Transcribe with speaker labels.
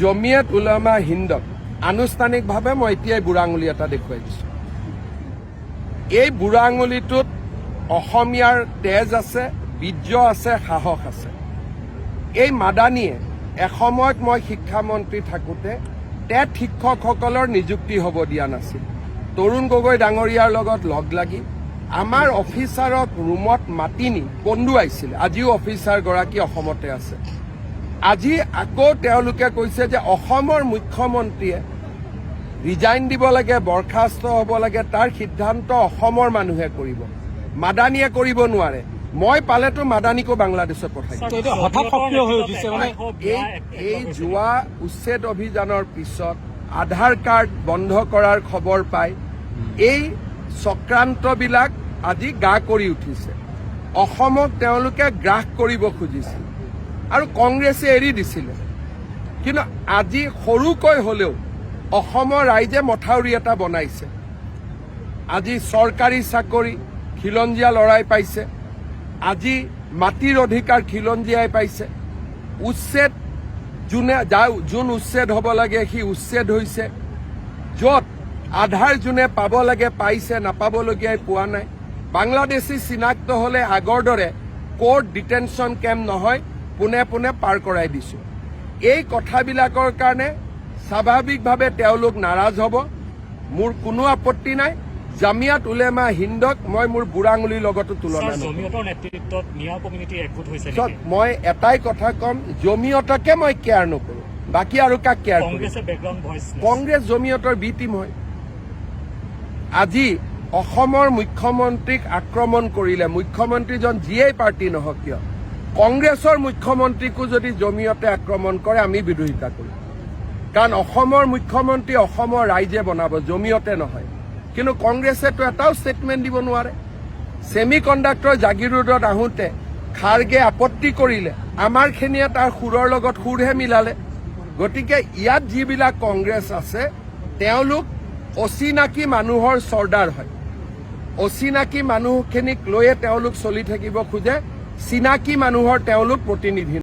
Speaker 1: জমিয়ত উলামা হিন্দক। আনুষ্ঠানিকভাৱে মই এতিয়াই বুঢ়া আঙুলি এটা দেখুৱাই দিছোঁ। এই বুঢ়া আঙুলিটোত অসমীয়াৰ তেজ আছে, বীৰ্য আছে, সাহস আছে। এই মাদানীয়ে এসময়ত মই শিক্ষামন্ত্ৰী থাকোঁতে টেট শিক্ষকসকলৰ নিযুক্তি হ'ব দিয়া নাছিল। তৰুণ গগৈ ডাঙৰীয়াৰ লগত লগ লাগি আমাৰ অফিচাৰক ৰুমত মাতি নি কন্দুৱাইছিল আজিও অফিচাৰগৰাকী অসমতে আছে। আজি আকৌ তেওঁলোকে কৈছে যে অসমৰ মুখ্যমন্ত্ৰীয়ে ৰিজাইন দিব লাগে বৰ্খাস্ত হ'ব লাগে তাৰ সিদ্ধান্ত অসমৰ মানুহে কৰিব। মাদানীয়ে কৰিব নোৱাৰে। মই পালেতো মাদানীকো বাংলাদেশত পঠাই
Speaker 2: মানে?
Speaker 1: এই যোৱা উচ্ছেদ অভিযানৰ পিছত আধাৰ কাৰ্ড বন্ধ কৰাৰ খবৰ পাই এই চক্ৰান্তবিলাক আজি গা কৰি উঠিছে। অসমক তেওঁলোকে গ্ৰাস কৰিব খুজিছিল আৰু কংগ্ৰেছে এৰি দিছিলে। কিন্তু আজি সৰুকৈ হলেও অসমৰ ৰাইজে মথাউৰি এটা বনাইছে। আজি চৰকাৰী চাকৰি খিলঞ্জীয়া লৰাই পাইছে। আজি মাটিৰ অধিকাৰ খিলঞ্জীয়াই পাইছে। উচ্ছেদ যোনে যা- যোন উচ্ছেদ হ'ব লাগে, সি উচ্ছেদ হৈছে। য'ত আধাৰ যোনে পাব লাগে, পাইছে, নাপাবলগীয়াই পোৱা নাই। বাংলাদেশী চিনাক্ত হ'লে আগৰ দৰে কোৰ্ট ডিটেনশ্যন কেম্প নহয় পোনে পোনে পাৰ কৰাই দিছোঁ। এই কথাবিলাকৰ কাৰণে স্বাভাৱিকভাৱে তেওঁলোক নাৰাজ হ'ব। মোৰ কোনো আপত্তি নাই। জামিয়াত উলেমা হিন্দক মই মোৰ বুঢ়া আঙুলিৰ লগতো তুলনা মই এটাই কথা ক'ম জমিয়তকে মই কেয়াৰ নকৰোঁ। বাকী আৰু কাক কেয়াৰ কংগ্ৰেছ জমিয়তৰ বি টিম হয়। আজি অসমৰ মুখ্যমন্ত্ৰীক আক্ৰমণ কৰিলে মুখ্যমন্ত্ৰীজন যিয়েই পাৰ্টি নহওক কিয় কংগ্ৰেছৰ মুখ্যমন্ত্ৰীকো যদি জমিয়তে আক্ৰমণ কৰে, আমি বিৰোধিতা কৰিম। কাৰণ অসমৰ মুখ্যমন্ত্ৰী অসমৰ ৰাইজে বনাব, জমিয়তে নহয়। কিন্তু কংগ্ৰেছেতো এটাও ষ্টেটমেণ্ট দিব নোৱাৰে। ছেমি কণ্ডাক্টৰ জাগিৰোডত আহোঁতে খাৰ্গে আপত্তি কৰিলে আমাৰখিনিয়ে তাৰ সুৰৰ লগত সুৰহে মিলালে। গতিকে ইয়াত যিবিলাক কংগ্ৰেছ আছে, তেওঁলোক অচিনাকি মানুহৰ চৰ্দাৰ হয়। অচিনাকি মানুহখিনিক লৈয়ে তেওঁলোক চলি থাকিব খোজে। চিনাকি মানুহৰ তেওঁলোক প্ৰতিনিধি